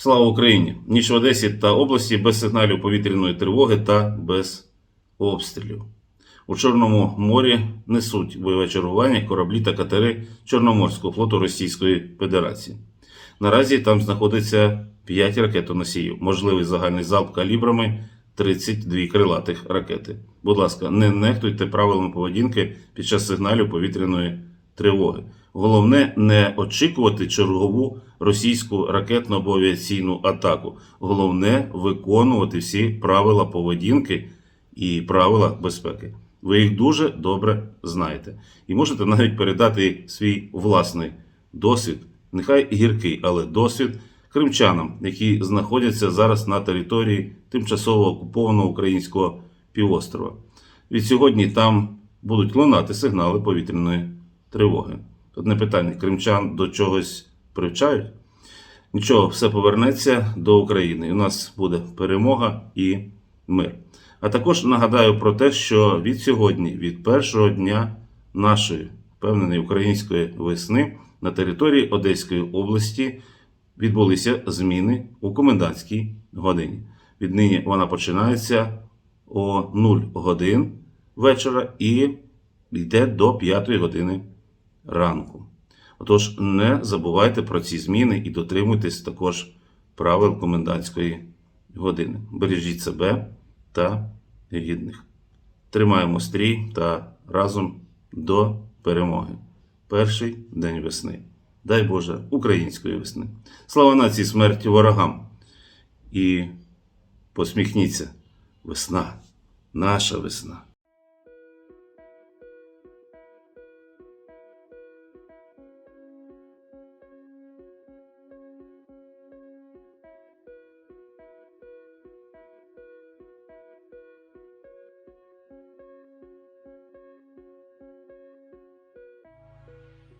Слава Україні! Ніч в Одесі та області без сигналів повітряної тривоги та без обстрілів. У Чорному морі несуть бойове чергування кораблі та катери Чорноморського флоту Російської Федерації. Наразі там знаходиться 5 ракетоносіїв, можливий загальний залп калібрами 32 крилатих ракети. Будь ласка, не нехтуйте правилами поведінки під час сигналів повітряної тривоги. Головне не очікувати чергову російську ракетну або авіаційну атаку. Головне виконувати всі правила поведінки і правила безпеки. Ви їх дуже добре знаєте. І можете навіть передати свій власний досвід, нехай гіркий, але досвід кримчанам, які знаходяться зараз на території тимчасово окупованого українського півострова. Від сьогодні там будуть лунати сигнали повітряної тривоги. Одне питання: кримчан до чогось привчають? Нічого, все повернеться до України. І у нас буде перемога і мир. А також нагадаю про те, що від сьогодні, від першого дня нашої впевненої української весни на території Одеської області відбулися зміни у комендантській годині. Віднині вона починається о 0 годин вечора і йде до 5 години ранку. Отож, не забувайте про ці зміни і дотримуйтесь також правил комендантської години. Бережіть себе та рідних. Тримаємо стрій та разом до перемоги. Перший день весни. Дай Боже, української весни. Слава нації, смерті ворогам. І посміхніться. Весна, наша весна.